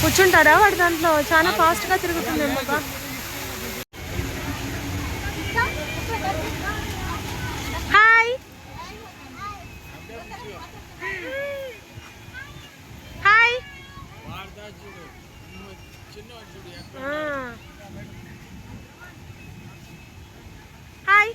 కూర్చుంటాడా వాడి దాంట్లో? చాలా ఫాస్ట్గా తిరుగుతుంది బాబా హాయ్ హాయ్ ఆ. హాయ్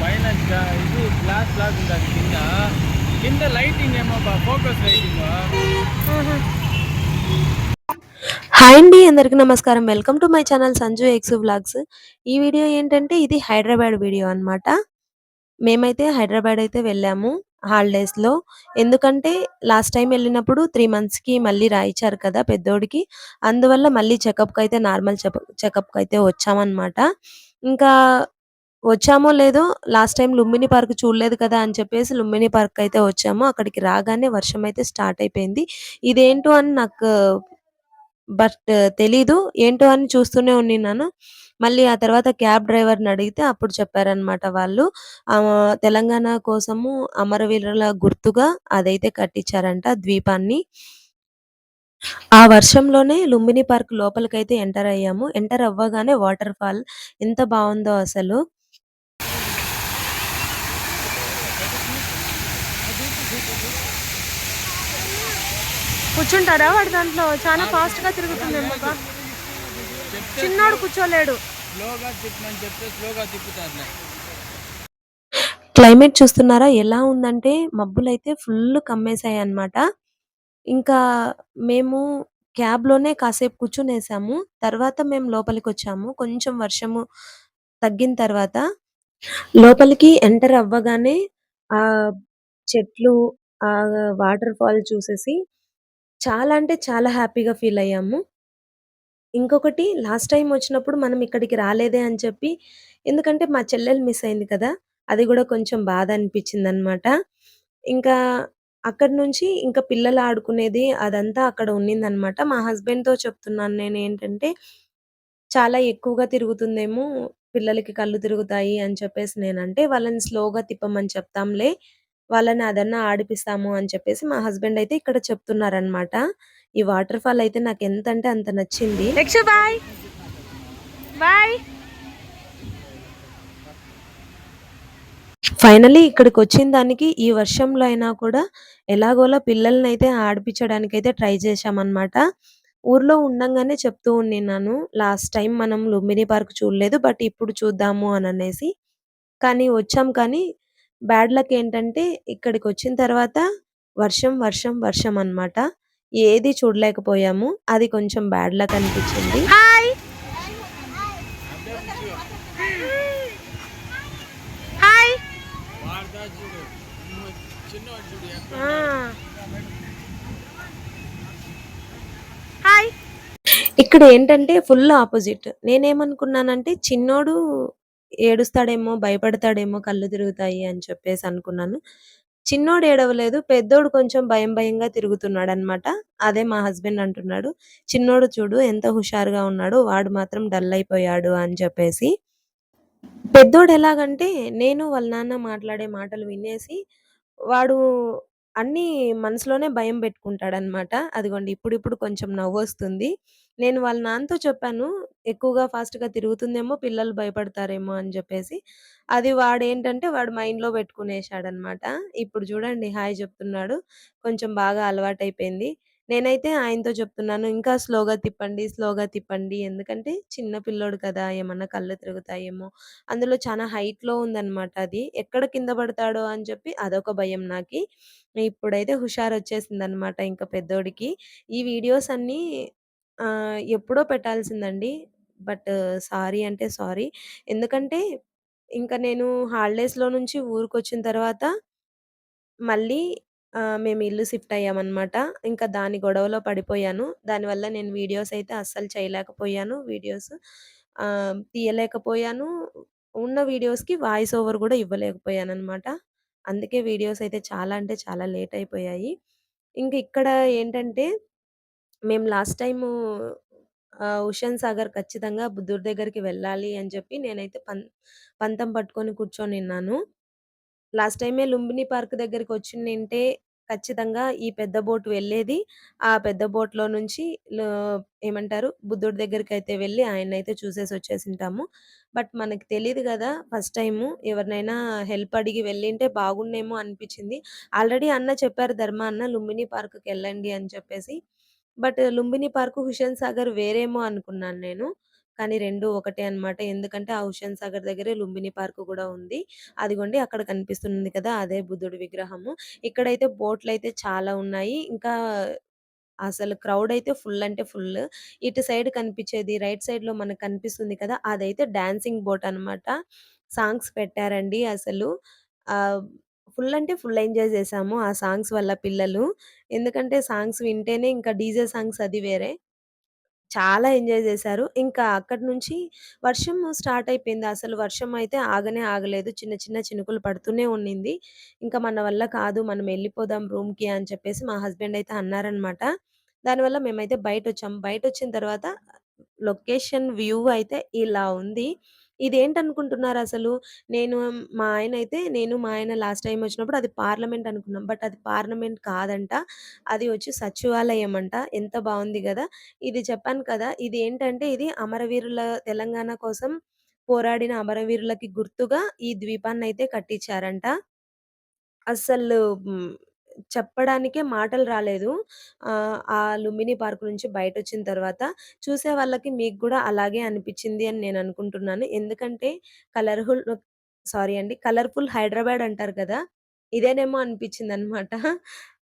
పైన గా- ఇది గ్లాస్ లాగా కింద? కింద లైటింగ్ ఏమో ఫోకస్ లైటింగ్ హాయ్ అండి అందరికీ నమస్కారం. Welcome to my channel Sanju X vlogs ఈ వీడియో ఏంటంటే ఇది హైదరాబాద్ వీడియో అన్నమాట. మేమైతే హైదరాబాద్ అయితే వెళ్ళాము హాలిడేస్లో. ఎందుకంటే లాస్ట్ టైం వెళ్ళినప్పుడు త్రీ మంత్స్కి మళ్ళీ రాయించారు కదా పెద్దోడికి. అందువల్ల మళ్ళీ చెకప్కి అయితే నార్మల్ చెకప్కి అయితే వచ్చామన్నమాట. ఇంకా వచ్చామో లేదో లాస్ట్ టైం లుంబిని పార్క్ చూడలేదు కదా అని చెప్పేసి లుంబిని పార్క్ అయితే వచ్చాము. అక్కడికి రాగానే వర్షం అయితే స్టార్ట్ అయిపోయింది. ఇదేంటో అని నాకు బట్ తెలీదు. ఏంటో అని చూస్తూనే ఉన్నాను మళ్ళీ ఆ తర్వాత క్యాబ్ డ్రైవర్ని అడిగితే అప్పుడు చెప్పారనమాట వాళ్ళు. తెలంగాణ కోసము అమరవీరుల గుర్తుగా అదైతే కట్టించారంట ద్వీపాన్ని. ఆ వర్షంలోనే లుంబిని పార్క్ లోపలికైతే ఎంటర్ అయ్యాము. ఎంటర్ అవ్వగానే వాటర్ ఫాల్ ఎంత బాగుందో అసలు. కూర్చుంటాడా వాడు దాంట్లో? చాలా ఫాస్ట్గా తిరుగుతుంది చిన్నోడు కూర్చోలేడు. క్లైమేట్ చూస్తున్నారా? ఎలా ఉందంటే మబ్బులైతే ఫుల్ కమ్మేశాయి అన్నమాట ఇంకా మేము క్యాబ్లోనే కాసేపు కూర్చునేసాము. తర్వాత మేము లోపలికి వచ్చాము. కొంచెం వర్షము తగ్గిన తర్వాత లోపలికి ఎంటర్ అవ్వగానే ఆ చెట్లు ఆ వాటర్ ఫాల్ చూసేసి చాలా అంటే చాలా హ్యాపీగా ఫీల్ అయ్యాము. ఇంకొకటి లాస్ట్ టైం వచ్చినప్పుడు మనం ఇక్కడికి రాలేదే అని చెప్పి ఎందుకంటే మా చెల్లెలు మిస్ అయింది కదా అది కూడా కొంచెం బాధ అనిపించింది అనమాట ఇంకా అక్కడి నుంచి ఇంకా పిల్లలు ఆడుకునేది అదంతా అక్కడ ఉన్నిందనమాట. మా హస్బెండ్తో చెప్తున్నాను నేను ఏంటంటే చాలా ఎక్కువగా తిరుగుతుందేమో పిల్లలకి కళ్ళు తిరుగుతాయి అని చెప్పేసి నేనంటే వాళ్ళని స్లోగా తిప్పమని చెప్తాంలే వాళ్ళని అదన్నా ఆడిపిస్తాము అని చెప్పేసి మా హస్బెండ్ అయితే ఇక్కడ చెప్తున్నారనమాట ఈ వాటర్ ఫాల్ అయితే నాకు ఎంత అంటే అంత నచ్చింది. బాయ్. బాయ్. ఫైనలీ ఇక్కడికి వచ్చిన దానికి ఈ వర్షంలో అయినా కూడా ఎలాగోలా పిల్లల్ని అయితే ఆడిపించడానికి అయితే ట్రై చేశామన్నమాట. ఊర్లో ఉండంగానే చెప్తూ ఉన్నాను లాస్ట్ టైం మనం లుంబిని పార్క్ చూడలేదు బట్ ఇప్పుడు చూద్దాము అని అనేసి. కానీ వచ్చాం కానీ బ్యాడ్ లక్ ఏంటంటే ఇక్కడికి వచ్చిన తర్వాత వర్షం వర్షం వర్షం అన్నమాట. ఏది చూడలేకపోయాము. అది కొంచెం బ్యాడ్ లక్ అనిపించింది. ఇక్కడ ఏంటంటే ఫుల్ ఆపోజిట్. నేనేమనుకున్నానంటే చిన్నోడు ఏడుస్తాడేమో భయపడతాడేమో కళ్ళు తిరుగుతాయి అని చెప్పేసి అనుకున్నాను. చిన్నోడు ఏడవలేదు పెద్దోడు కొంచెం భయం భయంగా తిరుగుతున్నాడు అనమాట అదే మా హస్బెండ్ అంటున్నాడు చిన్నోడు చూడు ఎంత హుషారుగా ఉన్నాడు వాడు మాత్రం డల్ అయిపోయాడు అని చెప్పేసి. పెద్దోడు ఎలాగంటే నేను వాళ్ళ నాన్న మాట్లాడే మాటలు వినేసి వాడు అన్నీ మనసులోనే భయం పెట్టుకుంటాడనమాట. అదిగోండి ఇప్పుడిప్పుడు కొంచెం నవ్వొస్తుంది. నేను వాళ్ళ నాన్నతో చెప్పాను, ఎక్కువగా ఫాస్ట్‌గా తిరుగుతుందేమో పిల్లలు భయపడతారేమో అని జెప్పేసి. అది వాడేంటంటే వాడు మైండ్‌లో పెట్టుకునేసాడనమాట. ఇప్పుడు చూడండి హాయ్ చెప్తున్నాడు. కొంచెం బాగా అలవాటయిపోయింది. నేనైతే ఆయనతో చెప్తున్నాను, "ఇంకా స్లోగా తిప్పండి, స్లోగా తిప్పండి. ఎందుకంటే చిన్న పిల్లోడు కదా! ఏమన్నా కళ్ళు తిరుగుతాయేమో." అందులో చానా హైట్‌లో ఉందనమాట అది. ఎక్కడ కింద పడతాడో అని చెప్పి అదొక భయం నాకి. ఇప్పుడైతే హుషారొచ్చేసిందనమాట ఇంక పెద్దోడికి. ఈ వీడియోస్ అన్నీ ఆహ్, ఎప్పుడో పెట్టాల్సిందండి. బట్ సారీ అంటే సారీ. ఎందుకంటే ఇంక నేను హాలిడేస్‌లో నుంచి ఊరికొచ్చిన తర్వాత మళ్ళీ మేము ఇల్లు షిఫ్ట్ అయ్యామనమాట. ఇంకా దాని గొడవలో పడిపోయాను. దానివల్ల నేను వీడియోస్ అయితే అస్సలు చేయలేకపోయాను. వీడియోస్ ఆహ్, తీయలేకపోయాను. ఉన్న వీడియోస్‌కి వాయిస్ ఓవర్ గూడా ఇవ్వలేకపోయాననమాట. అందుకే వీడియోస్ అయితే చాలా అంటే చాలా లేట్ అయిపోయాయి. ఇంక ఇక్కడ ఏంటంటే మేము లాస్ట్ టైము ఆహ్, సాగర్ ఖచ్చితంగా బుద్ధుడి దగ్గరికి వెళ్ళాలి అని చెప్పి నేనైతే పం పంతం పట్టుకొని కూర్చొనున్నాను. లాస్ట్ టైమే లుంబిని పార్క్ దగ్గరికి వచ్చిందంటే ఖచ్చితంగా ఈ పెద్ద బోట్ వెళ్ళేది. ఆ పెద్ద బోట్‌లో నుంచి లో ఏమంటారు బుద్ధుడి దగ్గరికైతే వెళ్ళి ఆయన్నయితే చూసేసొచ్చేసుంటాము. బట్ మనకి తెలీదు గదా! ఫస్ట్ టైము ఎవరినైనా హెల్ప్ అడిగి వెళ్ళింటే బాగున్నేమో అనిపిచ్చింది. ఆల్రెడీ అన్న చెప్పారు ధర్మ అన్న లుంబిని పార్క్‌కెళ్ళండి అని చెప్పేసి. బట్ లుంబిని పార్క్, హుషేన్ సాగర్ వేరేమో అనుకున్నాను నేను. కానీ రెండు ఒకటే అన్నమాట. ఎందుకంటే ఆ హుషేన్ సాగర్ దగ్గరే లుంబిని పార్క్ కూడా ఉంది. అదిగోండి అక్కడ కనిపిస్తుంది కదా! అదే బుద్ధుడి విగ్రహము. ఇక్కడైతే బోట్‌లయితే చాలా ఉన్నాయి. ఇంకా అసలు క్రౌడ్ అయితే ఫుల్ అంటే ఫుల్. ఇటు సైడ్ కనిపించేది రైట్ సైడ్‌లో మనకు కనిపిస్తుంది కదా! అదైతే డాన్సింగ్ బోట్ అన్నమాట. సాంగ్స్ పెట్టారండి అసలు. ఆ ఫుల్ అంటే ఫుల్ ఎంజాయ్ చేశాము. ఆ సాంగ్స్ వల్ల పిల్లలు. ఎందుకంటే సాంగ్స్ వింటేనే ఇంకా డీజే సాంగ్స్ అది వేరే. చాలా ఎంజాయ్ చేశారు. ఇంకా అక్కడి నుంచి వర్షం స్టార్ట్ అయిపోయింది. అసలు వర్షం అయితే ఆగనే ఆగలేదు. చిన్న చిన్న చినుకులు పడుతూనే ఉండింది. ఇంకా మన వల్ల కాదు మనం ఎళ్ళిపోదాం రూమ్‌కి అని చెప్పేసి మా హస్బెండ్ అయితే అన్నారనమాట. దానివల్ల మేమైతే బయటొచ్చాం. బయటొచ్చిన తర్వాత లొకేషన్ వ్యూ అయితే ఇలా ఉంది. ఇదేంటనుకుంటున్నారసలు? నేను మా ఆయనైతే నేను మా ఆయన లాస్ట్ టైమ్ వచ్చినప్పుడు అది పార్లమెంట్ అనుకున్నాం. బట్ అది పార్లమెంట్ కాదంట. అది వచ్చి సచివాలయం అంట. ఎంత బావుంది గదా! ఇది చెప్పాను కదా! ఇదేంటంటే ఇది అమరవీరుల తెలంగాణ కోసం పోరాడిన అమరవీరులకి గుర్తుగా ఈ ద్వీపాన్నయితే కట్టించారంట. అస్సలు హ్మ్. చెప్పడానికే మాటలు రాలేదు. ఆహ్, ఆ లుంబిని పార్క్ నుంచి బయటొచ్చిన తర్వాత చూసే వాళ్ళకి మీకు గూడా అలాగే అనిపిచ్చింది అని నేననుకుంటున్నాను. ఎందుకంటే కలర్‌హుల్ సారీ అండి. కలర్‌ఫుల్ హైదరాబాద్ అంటారు కదా! ఇదేనేమో అనిపిచ్చిందనమాట.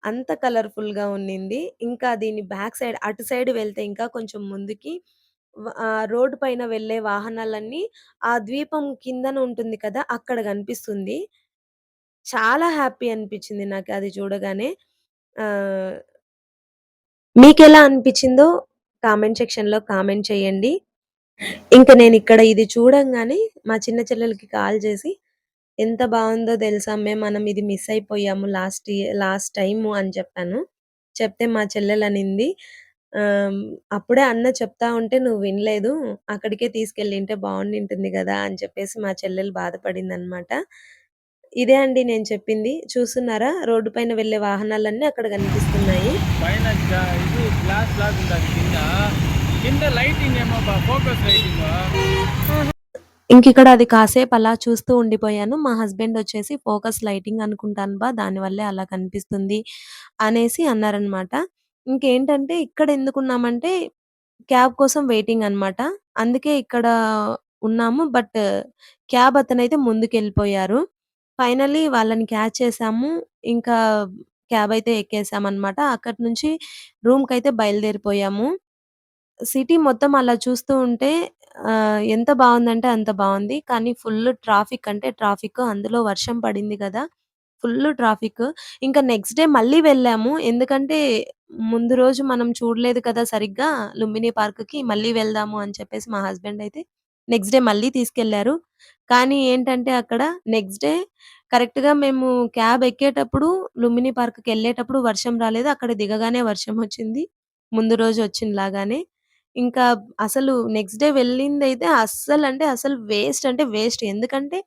అంత కలర్‌ఫుల్‌గా ఉన్నింది. ఇంకా దీని బ్యాక్ సైడ్ అటు సైడ్ వెళ్తే ఇంకా కొంచెం ముందుకి వ ఆహ్, రోడ్డు పైన వెళ్ళే వాహనాలన్నీ ఆ ద్వీపం కిందన ఉంటుంది కదా! అక్కడ గనిపిస్తుంది. చాలా హ్యాపీ అనిపిచ్చింది నాకది చూడగానే. ఆహ్ మీకెలా అనిపిచ్చిందో కామెంట్ సెక్షన్‌లో కామెంట్ చేయండి. ఇంక నేనిక్కడ ఇది చూడంగానే మా చిన్న చెల్లెలికి కాల్ చేసి, "ఎంత బావుందో తెలుసా అమ్మే మనం ఇది మిస్ అయిపోయాము లాస్ట్ ఇయ లాస్ట్ టైము" అని చెప్పాను. చెప్తే మా చెల్లెలనింది ఆహ్, "అప్పుడే అన్న చెప్తా ఉంటే నువ్వు వినలేదు. అక్కడికే తీసుకెళ్ళింటే బావుండింటుంది గదా!" అని చెప్పేసి మా చెల్లెలు బాధపడిందనమాట. ఇదే అండి నేను చెప్పింది. చూస్తున్నారా రోడ్డు పైన వెళ్ళే వాహనాలన్నీ అక్కడ కనిపిస్తున్నాయి. పైన గ ఇది గ్లాస్ లాగా ఉంటది కింద. కింద లైటింగ్ ఏమో బా ఫోకస్ లైటింగు. ఇంకిక్కడ అది కాసేపు అలా చూస్తూ ఉండిపోయాను. మా హస్బెండ్ వచ్చేసి ఫోకస్ లైటింగ్ అనుకుంటాను బా దానివల్లే అలా కనిపిస్తుంది అనేసి అన్నారనమాట. ఇంకేంటంటే ఇక్కడ ఎందుకున్నామంటే క్యాబ్ కోసం వెయిటింగ్ అనమాట. అందుకే ఇక్కడ ఉన్నాము. బట్ క్యాబ్ అతనైతే ముందుకెళ్ళిపోయారు. ఫైనల్లీ వాళ్ళని క్యాచ్ చేసాము. ఇంకా క్యాబ్ అయితే ఎక్కేసామనమాట. అక్కడి నుంచి రూమ్‌కైతే బయలుదేరిపోయాము. సిటీ మొత్తం అలా చూస్తూ ఉంటే ఆహ్, ఎంత బావుందంటే అంత బావుంది. కానీ ఫుల్లు ట్రాఫిక్ అంటే ట్రాఫిక్. అందులో వర్షం పడింది గదా! Full traffic. ఇంకా నెక్స్ట్ డే మళ్ళీ వెళ్ళాము. ఎందుకంటే ముందు రోజు మనం చూడలేదు కదా సరిగ్గా లుంబిని పార్క్‌కి. మళ్ళీ వెళ్దాము అని చెప్పేసి మా హస్బెండ్ అయితే నెక్స్ట్ డే మళ్ళీ తీసుకెళ్ళారు. కానీ ఏంటంటే అక్కడ నెక్స్ట్ డే కరెక్ట్‌గా మేము క్యాబ్ ఎక్కేటప్పుడు లుంబిని పార్క్‌కెళ్ళేటప్పుడు వర్షం రాలేదు. అక్కడ దిగగానే వర్షం వచ్చింది. ముందు రోజు వచ్చినలాగానే. ఇంకా అసలు నెక్స్ట్ డే వెళ్ళిందైతే అస్సలంటే అసలు వేస్ట్ అంటే వేస్ట్. ఎందుకంటే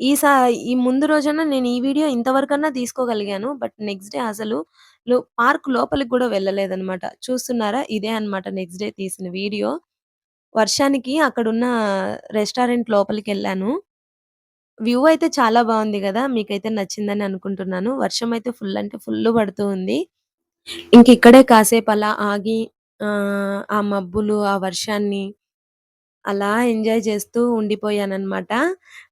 ఈ సా ఈ ముందు రోజన్నా నేను ఈ వీడియో ఇంతవరకన్నా తీసుకోగలిగాను. బట్ నెక్స్ట్ డే అసలు లో పార్క్ లోపలికి గూడా వెళ్ళలేదనమాట. చూస్తున్నారా? ఇదే అన్నమాట నెక్స్ట్ డే తీసిన వీడియో. వర్షానికి అక్కడున్న రెస్టారెంట్ లోపలికెళ్ళాను. వ్యూ అయితే చాలా బావుంది గదా! మీకైతే నచ్చిందని అనుకుంటున్నాను. వర్షం అయితే ఫుల్ అంటే ఫుల్లు పడుతూ ఉంది. ఇంకిక్కడే కాసేపు అలా ఆగి ఆహ్, ఆ మబ్బులు, ఆ వర్షాన్ని అలా ఎంజాయ్ చేస్తూ ఉండిపోయాననమాట.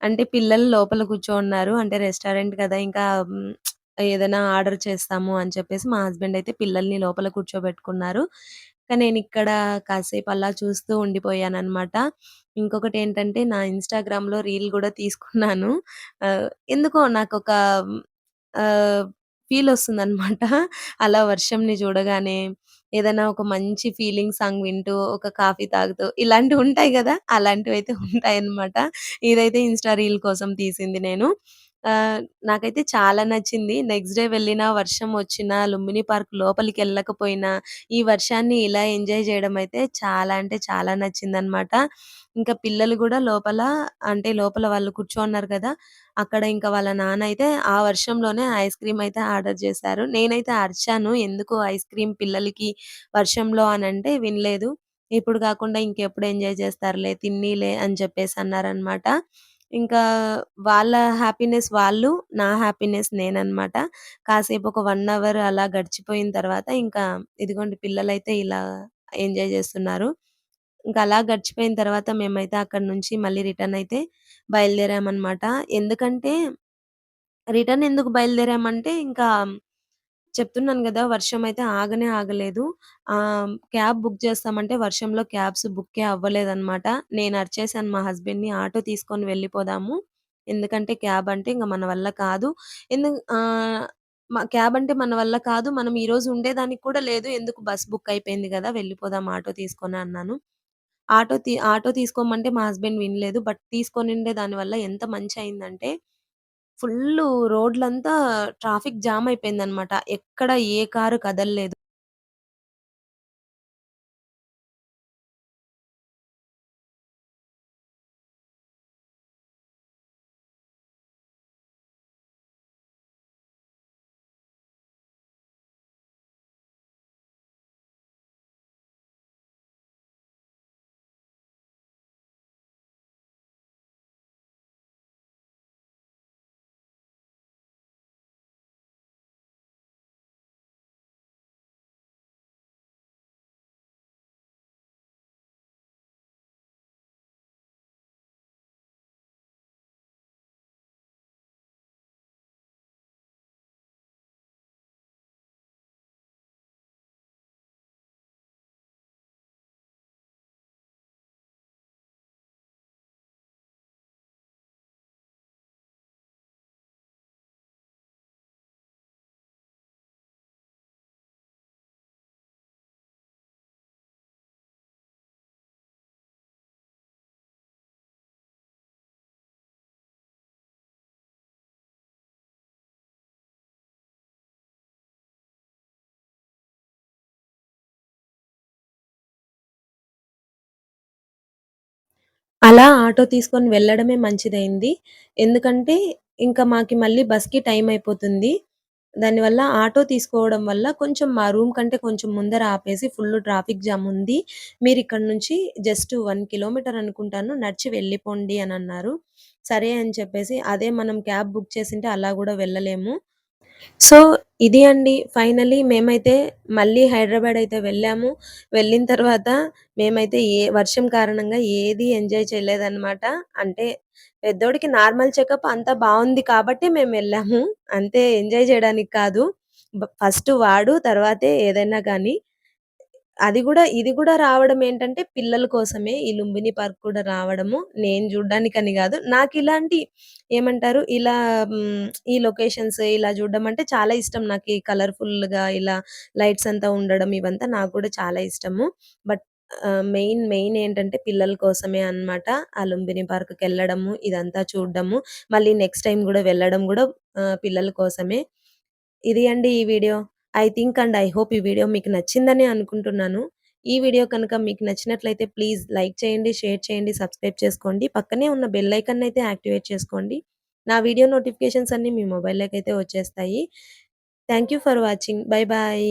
అంటే పిల్లలు లోపల కూర్చోనున్నారు. అంటే రెస్టారెంట్ కదా! ఇంకా హ్మ్, ఏదైనా ఆర్డర్ చేస్తాము అని చెప్పేసి మా హస్బెండ్ అయితే పిల్లల్ని లోపల కూర్చోబెట్టుకున్నారు. కానీ ఇక్కడ కాసేపు అలా చూస్తూ ఉండిపోయాననమాట. ఇంకొకటేంటంటే నా ఇన్‌స్టాగ్రామ్‌లో రీల్ గూడా తీసుకున్నాను. ఆహ్, ఎందుకో నాకొక ఆహ్, ఫీలొస్తుందనమాట. అలా వర్షంని చూడగానే ఏదైనా ఒక మంచి ఫీలింగ్ సాంగ్ వింటూ, ఒక కాఫీ తాగుతూ ఇలాంటివి ఇలాంటివుంటాయి గదా! అలాంటివైతే ఉంటాయన్నమాట. ఇదైతే ఇన్‌స్టా రీల్ కోసం తీసింది నేను. ఆహ్, నాకైతే చాలా నచ్చింది. నెక్స్ట్ డే వెళ్ళినా, వర్షం వచ్చినా, లుంబిని పార్క్ లోపలికెళ్ళకపోయినా, ఈ వర్షాన్ని ఇలా ఎంజాయ్ చేయడం అయితే చాలా అంటే చాలా నచ్చిందనమాట. ఇంకా పిల్లలు గూడా లోపల అంటే లోపల వాళ్ళు కూర్చోన్నారు కదా! అక్కడ ఇంకా వాళ్ళ నాన్న అయితే ఆ వర్షంలోనే ఐస్ క్రీమ్ అయితే ఆర్డర్ చేశారు. నేనైతే అరిచాను. ఎందుకు ఐస్ క్రీమ్ పిల్లలకి వర్షంలో అనంటే వినలేదు. ఇప్పుడు కాకుండా ఇంకెప్పుడు ఎంజాయ్ చేస్తారులే తిన్నీలే అని చెప్పేసి అన్నారనమాట. ఇంకా వాళ్ళ హ్యాపీనెస్ వాళ్ళు, నా హ్యాపీనెస్ నేననమాట. కాసేపు ఒక 1 అవర్ అలా గడిచిపోయిన తర్వాత ఇంకా ఇదిగోండి పిల్లలైతే ఇలా ఎంజాయ్ చేస్తున్నారు. ఇంకా అలా గడిచిపోయిన తర్వాత మేమైతే అక్కడి నుంచి మళ్ళీ రిటర్న్ అయితే బయలుదేరామనమాట. ఎందుకంటే రిటర్న్ ఎందుకు బయలుదేరామంటే ఇంకా చెప్తున్నాను గదా! అయితే ఆగనే ఆగలేదు. ఆహ్, క్యాబ్ బుక్ చేస్తామంటే వర్షంలో క్యాబ్స్ బుక్కే అవ్వలేదనమాట. నేను అరిచేసాను మా హస్బెండ్‌ని ఆటో తీసుకొని వెళ్ళిపోదాము. ఎందుకంటే క్యాబ్ అంటే ఇంక మన వల్ల కాదు. ఎందు ఆహ్, మ క్యాబ్ అంటే మన వల్ల కాదు. మనం ఈరోజు ఉండేదానికి కూడా లేదు. ఎందుకు బస్ బుక్ అయిపోయింది గదా! వెళ్ళిపోదాం ఆటో తీసుకొని అన్నాను. ఆటో తీ ఆటో తీసుకోమంటే మా హస్బెండ్ వినలేదు. బట్ తీసుకొనుండే దానివల్ల ఎంత మంచయిందంటే, ఫుల్లు రోడ్లంతా ట్రాఫిక్ జామ్ అయిపోయిందనమాట. ఎక్కడ ఏ కారు కదల్లేదు అలా ఆటో తీసుకొని వెళ్ళడమే మంచిదైంది ఎందుకంటే, ఇంకా మాకి మళ్ళీ బస్‌కి టైం అయిపోతుంది. దానివల్ల ఆటో తీసుకోవడం వల్ల కొంచెం మా రూమ్ కంటే కొంచెం ముందర ఆపేసి ఫుల్ ట్రాఫిక్ జామ్ ఉంది. మీరు ఇక్కడ నుంచి జస్ట్ వన్ కిలోమీటర్ అనుకుంటాను నడిచి వెళ్ళిపోండి అన్నారు సరే అని చెప్పేసి అదే మనం క్యాబ్ బుక్ చేసింటే అలా కూడా వెళ్ళలేము. సో, ఇది అండి. ఫైనలీ మేమైతే మళ్ళీ హైదరాబాద్ అయితే వెళ్ళాము. వెళ్ళిన తర్వాత మేమైతే ఏ వర్షం కారణంగా ఏది ఎంజాయ్ చేయలేదన్నమాట అంటే పెద్దోడికి నార్మల్ చెకప్ అంతా బాగుంది కాబట్టి మేము వెళ్ళాము అంతే ఎంజాయ్ చేయడానికి కాదు. ఫస్ట్ వాడు తర్వాతే ఏదైనా కానీ అది గూడా ఇది గూడా రావడం ఏంటంటే పిల్లల కోసమే. ఈ లుంబిని పార్క్ కూడా రావడము. నేను చూడ్డానికని గాదు. నాకిలాంటి ఏమంటారు? ఇలా హ్మ్. ఈ లొకేషన్స్ ఇలా చూడడం అంటే చాలా ఇష్టం. నాకీ కలర్‌ఫుల్‌గా ఇలా లైట్స్ అంతా ఉండడం ఇవంతా నాకు గూడా చాలా ఇష్టము. బట్ ఆహ్, మెయిన్ మెయిన్ ఏంటంటే పిల్లల కోసమే అన్నమాట. ఆ లుంబిని పార్క్‌కెళ్ళడము, ఇదంతా చూడడము. మళ్ళీ నెక్స్ట్ టైమ్ గూడా వెళ్ళడం గూడా ఆహ్, పిల్లల కోసమే. ఇది అండి ఈ video. I think and I hope ఈ వీడియో మీకు నచ్చిందనే అనుకుంటున్నాను. ఈ వీడియో కనుక మీకు నచ్చినట్లయితే ప్లీజ్ లైక్ చేయండి, షేర్ చేయండి, సబ్స్క్రైబ్ చేసుకోండి. పక్కనే ఉన్న బెల్ అయితే యాక్టివేట్ చేసుకోండి. నా వీడియో నోటిఫికేషన్స్ అన్నీ మీ మొబైల్‌లోకైతే వచ్చేస్తాయి. Thank you for watching. Bye bye.